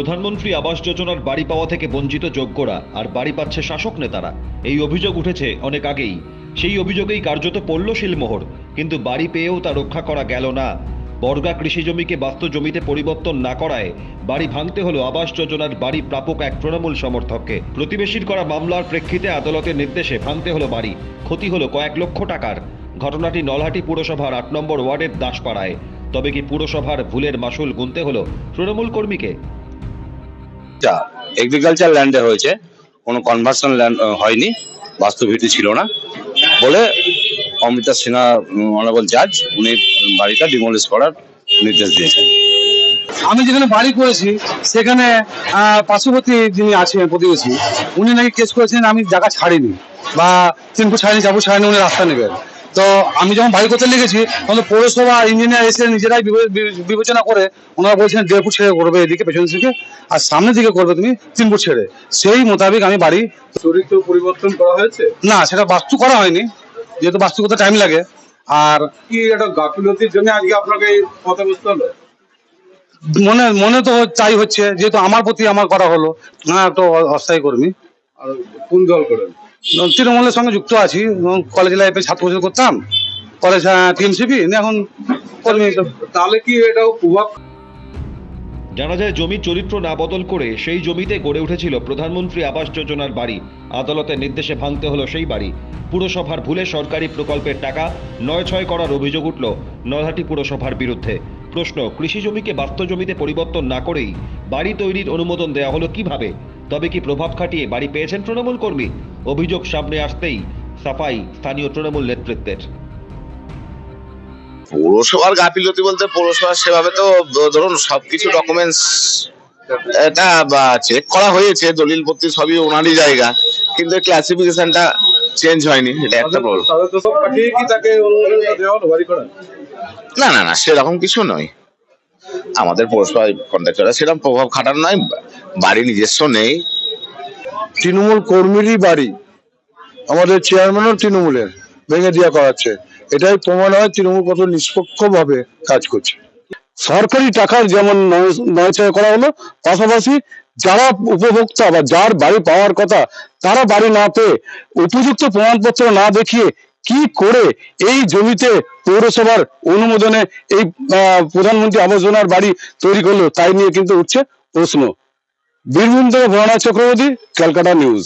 প্রধানমন্ত্রী আবাস যোজনার বাড়ি পাওয়া থেকে বঞ্চিত যোগ্যরা, আর বাড়ি পাচ্ছে শাসক নেতারা। এই অভিযোগ উঠেছে অনেক আগেই। সেই অভিযোগেই কার্যত পড়ল শিলমোহর, কিন্তু বাড়ি পেয়েও তা রক্ষা করা গেল না। বর্গা কৃষি জমিকে বাস্তু জমিতে পরিবর্তন না করায় বাড়ি ভাঙতে হলো আবাস যোজনার বাড়ি প্রাপক এক তৃণমূল সমর্থককে। প্রতিবেশীর করা মামলার প্রেক্ষিতে আদালতের নির্দেশে ভাঙতে হলো বাড়ি, ক্ষতি হলো কয়েক লক্ষ টাকার। ঘটনাটি নলহাটি পুরসভার আট নম্বর ওয়ার্ডের দাসপাড়ায়। তবে কি পুরসভার ভুলের মাসুল গুনতে হলো তৃণমূল কর্মীকে? যা এগ্রিকালচার ল্যান্ডে হয়েছে। কোনো কনভার্সন ল্যান্ড হয়নি বাস্তুভিত্তি ছিল না। বলে অমৃতা সিনহা অনারেবল জাজ উনি বাড়িটা ডিমোলিশ করার নির্দেশ দিয়েছেন। আমি যেখানে বাড়ি করেছি, সেখানে পার্শ্ববর্তী যিনি আছেন, প্রতিবেশী, উনি নাকি কেস করেছেন, আমি জায়গা ছাড়িনি, বা ফুট ছাড়িনি ফুট ছাড়িনি, উনি রাস্তা নেবেন। তো আমি যখন বাড়ি করতে লেগেছি তখন পৌরসভা ইঞ্জিনিয়ার এসে নিজেরাই বিবেচনা করে ওনারা বলছেন দেড় ফুট ছেড়ে করবে এদিকে পেছন দিকে আর সামনের দিকে করবে তুমি তিন ফুট ছেড়ে। সেই মোতাবেক আমি বাড়ি চরিত্র পরিবর্তন করা হয়েছে? না সেটা বাস্তু করা হয়নি যেহেতু বাস্তু করতে টাইম লাগে। আর কি একটা গাফিলতির জন্য আজকে আপনাকে পথে বসতে হলো? মনে মনে তো চাই হচ্ছে যেহেতু আমার প্রতি আমার করা হলো না তো অস্থায়ী কর্মী। আর কোন দল করেন? তৃণমূলের সঙ্গে যুক্ত আছি কলেজ লাইফে ছাত্র বছর করতাম। কলেজ টিএমসিপি এখন তাহলে কি এটা প্রভাব? জানা যায় জমির চরিত্র না বদল করে সেই জমিতে গড়ে উঠেছিল প্রধানমন্ত্রী আবাস যোজনার বাড়ি। আদালতের নির্দেশে ভাঙতে হলো সেই বাড়ি। পুরসভার ভুলে সরকারি প্রকল্পের টাকা নয় ছয় করার অভিযোগ উঠল নলহাটি পুরসভার বিরুদ্ধে। প্রশ্ন কৃষি জমিকে বাস্তু জমিতে পরিবর্তন না করেই বাড়ি তৈরির অনুমোদন দেওয়া হলো কীভাবে? তবে কি প্রভাব খাটিয়ে বাড়ি পেয়েছেন তৃণমূল কর্মী? অভিযোগ সামনে আসতেই সাফাই স্থানীয় তৃণমূল নেতৃত্বের। পৌরসভার গাফিলতি বলতে পৌরসভার সেভাবে তো ধরুন সবকিছু ডকুমেন্টস এটা চেক করা হয়েছে দলিল পত্র সবই ওনারই জায়গা কিন্তু ক্লাসিফিকেশনটা চেঞ্জ হয়নি এটা একটা প্রবলেম না না না সেরকম কিছু নয়। আমাদের পৌরসভা কন্ট্রাক্টররা সেরকম প্রভাব খাটানো নয় বাড়ি নিজস্ব নেই। তৃণমূল কর্মীরই বাড়ি। আমাদের চেয়ারম্যানও তৃণমূলের, ভেঙে দেওয়া করাচ্ছে। এটাই প্রমাণ হয় তৃণমূল কত নিষ্পক্ষভাবে কাজ করছে। সরকারি টাকার যেমন নয়- নয়ছয় করা হলো, পাশাপাশি যারা উপভোক্তা বা যার বাড়ি পাওয়ার কথা, তারা বাড়ি না পেয়ে উপযুক্ত প্রমাণপত্র না দেখিয়ে কি করে এই জমিতে পৌরসভার অনুমোদনে এই প্রধানমন্ত্রী আবাস যোজনার বাড়ি তৈরি করল, তাই নিয়ে কিন্তু উঠছে প্রশ্ন। বীরভূম থেকে ভরণা চক্রবর্তী ক্যালকাটা নিউজ।